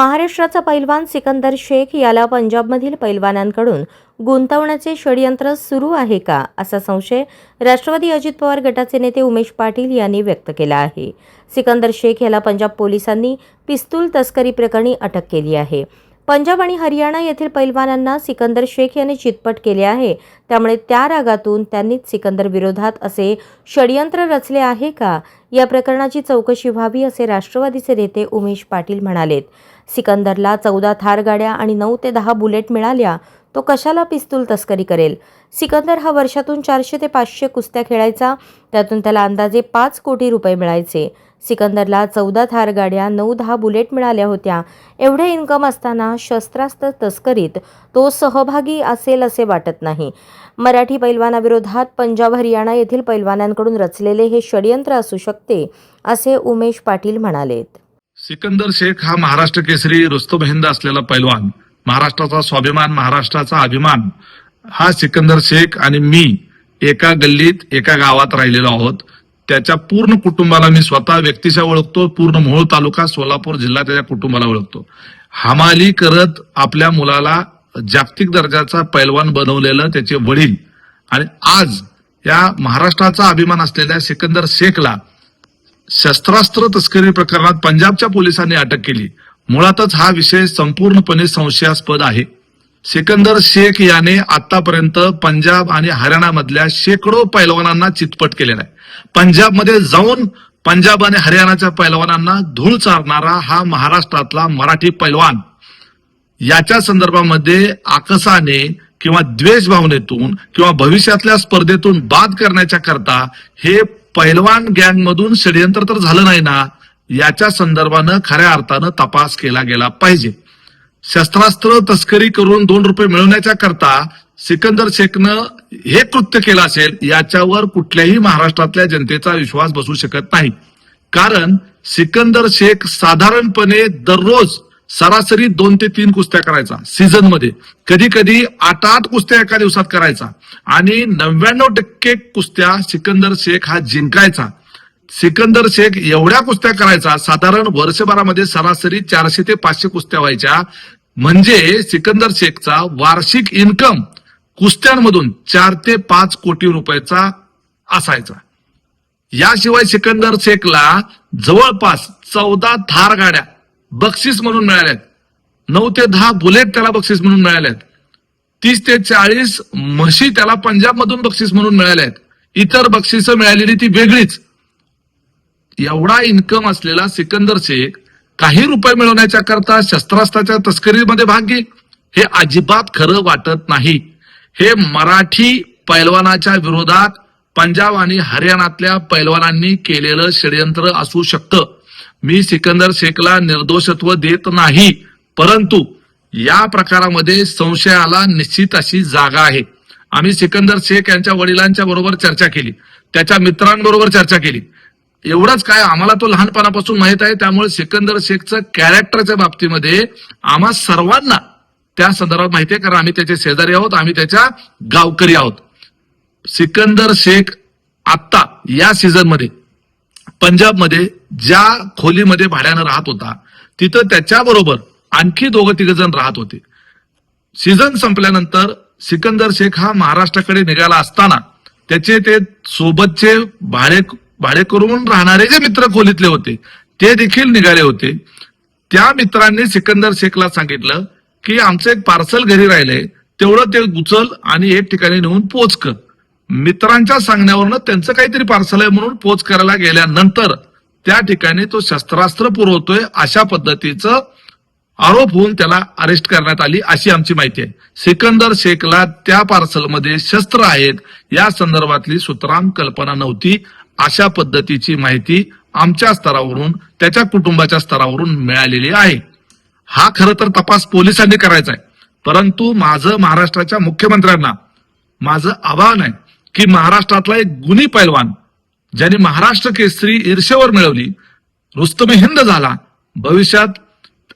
महाराष्ट्राचा पैलवान सिकंदर शेख याला पंजाबमधील पैलवानांकडून गुंतवण्याचे षडयंत्र सुरू आहे का असा संशय राष्ट्रवादी अजित पवार गटाचे नेते उमेश पाटील यांनी व्यक्त केला आहे. सिकंदर शेख याला पंजाब पोलिसांनी पिस्तूल तस्करी प्रकरणी अटक केली आहे. पंजाब आणि हरियाणा येथील पैलवानांना सिकंदर शेख यांनी चितपट केले आहे. त्यामुळे त्या रागातून त्यांनीच सिकंदर विरोधात असे षडयंत्र रचले आहे का? या प्रकरणाची चौकशी व्हावी असे राष्ट्रवादीचे नेते उमेश पाटील म्हणालेत. सिकंदरला चौदा थार गाड्या आणि नऊ ते दहा बुलेट मिळाल्या. तो कशाला पिस्तूल तस्करी करेल? सिकंदर हा वर्षातून चारशे ते पाचशे कुस्त्या खेळायचा. त्यातून त्याला अंदाजे पाच कोटी रुपये मिळायचे. सिकंदरला चौदा थार गाड्या नऊ दहा बुलेट मिळाल्या होत्या. एवढे इन्कम असताना शस्त्रास्त्र तस्करीत तो सहभागी असेल असे वाटत नाही. मराठी पैलवानाविरोधात पंजाब हरियाणा येथील पैलवानांकडून रचलेले हे षडयंत्र असू शकते असे उमेश पाटील म्हणाले सिकंदर शेख हा महाराष्ट्र केसरी रुस्तम हिंद असलेला पैलवान. महाराष्ट्राचा स्वाभिमान महाराष्ट्राचा अभिमान हा सिकंदर शेख आणि मी एका गल्लीत एका गावात राहिलेलो आहोत. त्याच्या पूर्ण कुटुंबाला मी स्वतः व्यक्तिशः ओळखतो पूर्ण मोहोळ तालुका सोलापूर जिल्हा त्याच्या कुटुंबाला ओळखतो. हमाली करत आपल्या मुलाला जागतिक दर्जाचा पैलवान बनवलेलं त्याचे वडील आणि आज या महाराष्ट्राचा अभिमान असलेल्या सिकंदर शेखला शस्त्रास्त्र तस्करी प्रकरणात पंजाबच्या पोलिसांनी अटक केली. मुळातच हा विषय संपूर्णपणे संशयास्पद आहे. सिकंदर शेख याने आतापर्यंत पंजाब आणि हरियाणामधल्या शेकडो पैलवानांना चितपट केलेला आहे. पंजाबमध्ये जाऊन पंजाब आणि हरियाणाच्या पैलवानांना धूळ चारणारा हा महाराष्ट्रातला मराठी पैलवान. याच्या संदर्भामध्ये आकसाने किंवा द्वेष भावनेतून किंवा भविष्यातल्या स्पर्धेतून बाद करण्याच्या करता हे पैलवान गँगमधून षडयंत्र तर झालं नाही ना याच्या संदर्भानं खऱ्या अर्थानं तपास केला गेला पाहिजे. शस्त्रास्त्र तस्करी करून दोन रुपये मिळवण्याच्या करता सिकंदर शेखनं हे कृत्य केलं असेल याच्यावर कुठल्याही महाराष्ट्रातल्या जनतेचा विश्वास बसू शकत नाही. कारण सिकंदर शेख साधारणपणे दररोज सरासरी दोन ते तीन कुस्त्या करायचा सीझनमध्ये कधी कधी आठ आठ कुस्त्या एका दिवसात करायचा आणि नव्याण्णव टक्के कुस्त्या सिकंदर शेख हा जिंकायचा. सिकंदर शेख एवढ्या कुस्त्या करायचा साधारण वर्षभरामध्ये सरासरी चारशे ते पाचशे कुस्त्या व्हायच्या. म्हणजे सिकंदर शेखचा वार्षिक इन्कम कुस्त्यांमधून चार ते पाच कोटी रुपयाचा असायचा. याशिवाय सिकंदर शेखला जवळपास चौदा थार गाड्या बक्षीस म्हणून मिळाल्यात नऊ ते दहा बुलेट त्याला बक्षीस म्हणून मिळाल्यात तीस ते चाळीस म्हशी त्याला पंजाबमधून बक्षीस म्हणून मिळाल्यात इतर बक्षिसं मिळालेली ती वेगळीच. एवढा इन्कम असलेला सिकंदर शेख काही रुपये मिळवण्याच्या करता शस्त्रास्त्राच्या तस्करीमध्ये भाग घे. हे अजिबात खरं वाटत नाही. हे मराठी पैलवानाच्या विरोधात पंजाब आणि हरियाणातल्या पैलवानांनी केलेलं षडयंत्र असू शकतं. मी सिकंदर शेखला निर्दोषत्व देत नाही. परंतु या प्रकारामध्ये संशयाला निश्चित अशी जागा आहे. आम्ही सिकंदर शेख यांच्या वडिलांच्या बरोबर चर्चा केली. त्याच्या मित्रांबरोबर चर्चा केली. एवढंच काय आम्हाला तो लहानपणापासून माहीत आहे. त्यामुळे सिकंदर शेखचं कॅरेक्टरच्या बाबतीमध्ये आम्हा सर्वांना त्या संदर्भात माहिती आहे. कारण आम्ही त्याचे शेजारी आहोत आम्ही त्याच्या गावकरी आहोत. सिकंदर शेख आत्ता या सीझनमध्ये पंजाबमध्ये ज्या खोलीमध्ये भाड्यानं राहत होता तिथं त्याच्याबरोबर आणखी दोघं तिघ जण राहत होते. सीझन संपल्यानंतर सिकंदर शेख हा महाराष्ट्राकडे निघाला असताना त्याचे ते सोबतचे भाडे भाडेकरून राहणारे जे मित्र खोलीतले होते ते देखील निघाले होते. त्या मित्रांनी सिकंदर शेखला सांगितलं की आमचं एक पार्सल घरी राहिलंय तेवढं ते उचल आणि एक ठिकाणी नेऊन पोच कर. मित्रांच्या सांगण्यावरनं त्यांचं काहीतरी पार्सल आहे म्हणून पोच करायला गेल्यानंतर त्या ठिकाणी तो शस्त्रास्त्र पुरवतोय अशा पद्धतीचं आरोप होऊन त्याला अरेस्ट करण्यात आली अशी आमची माहिती आहे. सिकंदर शेखला त्या पार्सलमध्ये शस्त्र आहेत या संदर्भातली सुतराम कल्पना नव्हती. अशा पद्धतीची माहिती आमच्या स्तरावरून त्याच्या कुटुंबाच्या स्तरावरून मिळालेली आहे. हा खरं तर तपास पोलिसांनी करायचा आहे. परंतु माझं महाराष्ट्राच्या मुख्यमंत्र्यांना माझं आवाहन आहे की महाराष्ट्रातला एक गुन्ही पैलवान ज्याने महाराष्ट्र केसरी ईर्षेवर मिळवली रुस्तमे हिंद झाला भविष्यात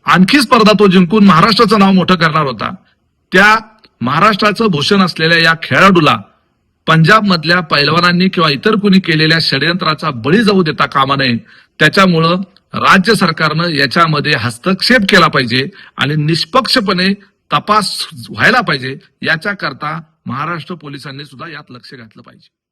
आणखी स्पर्धा तो जिंकून महाराष्ट्राचं नाव मोठं करणार होता. त्या महाराष्ट्राचं भूषण असलेल्या या खेळाडूला पंजाब मधल्या पैलवानांनी किंवा इतर कुणी केलेल्या षडयंत्राचा बळी जाऊ देता कामा नये. त्याच्यामुळं राज्य सरकारनं याच्यामध्ये हस्तक्षेप केला पाहिजे आणि निष्पक्षपणे तपास व्हायला पाहिजे. याच्या करता महाराष्ट्र पोलिसांनी सुद्धा यात लक्ष घातलं पाहिजे.